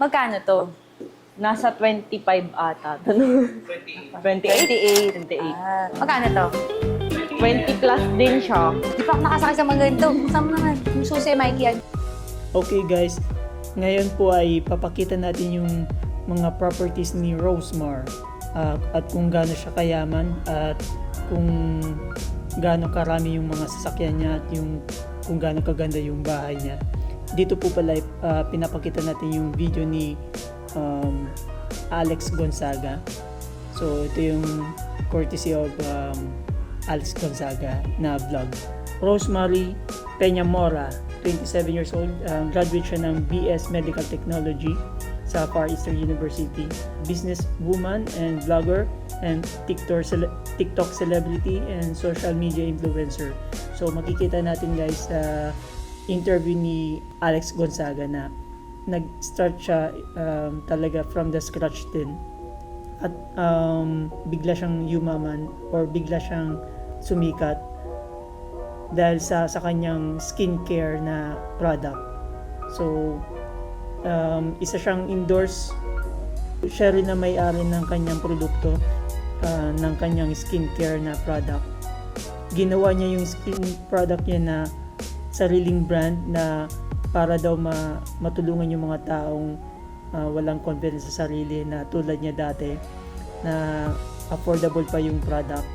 Magkano to? Nasa 25 ata. 28. 28. 28. Ah, magkano to? 20 plus din siya. Di pa ako nakasakay sa mga ganito. Saan mo naman? Yung susi, Mikey. yan. Okay guys, ngayon po ay papakita natin yung mga properties ni Rosemar ah, at kung gaano siya kayaman at kung gaano karami yung mga sasakyan niya at yung kung gaano kaganda yung bahay niya. Dito po pala ah, pinapakita natin yung video ni um, Alex Gonzaga. So ito yung courtesy of um, Alex Gonzaga na vlog. Rosemary Peña Mora, 27 years old, um, graduate siya ng BS Medical Technology sa Far Eastern University. Business woman and vlogger and TikTok, cele- TikTok celebrity and social media influencer. So makikita natin guys sa interview ni Alex Gonzaga na nag-start siya um, talaga from the scratch din at um, bigla siyang yumaman or bigla siyang sumikat dahil sa sa kanyang skincare na product. So um, isa siyang endorse siya rin na may-ari ng kanyang produkto uh, ng kanyang skincare na product. Ginawa niya yung skin product niya na sariling brand na para daw ma, matulungan yung mga taong uh, walang confidence sa sarili na tulad niya dati na affordable pa yung product.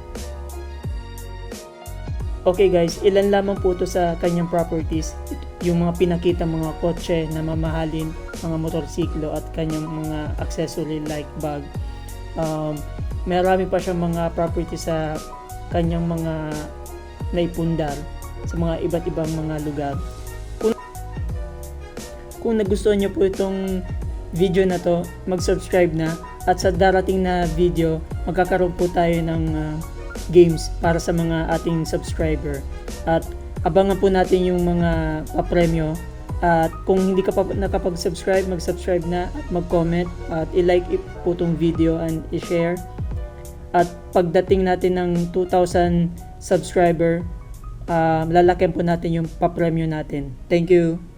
Okay guys, ilan lamang po ito sa kanyang properties. Yung mga pinakita mga kotse na mamahalin, mga motorsiklo at kanyang mga accessory like bag. Um, marami pa siyang mga properties sa kanyang mga naipundar sa mga iba't ibang mga lugar. Kung, kung nagustuhan niyo po itong video na to, mag-subscribe na at sa darating na video, magkakaroon po tayo ng uh, games para sa mga ating subscriber. At abangan po natin yung mga papremyo. At kung hindi ka pa nakapag-subscribe, mag-subscribe na at mag-comment at i-like po tong video and i-share. At pagdating natin ng 2,000 subscriber, um, lalakihan po natin yung papremyo natin. Thank you!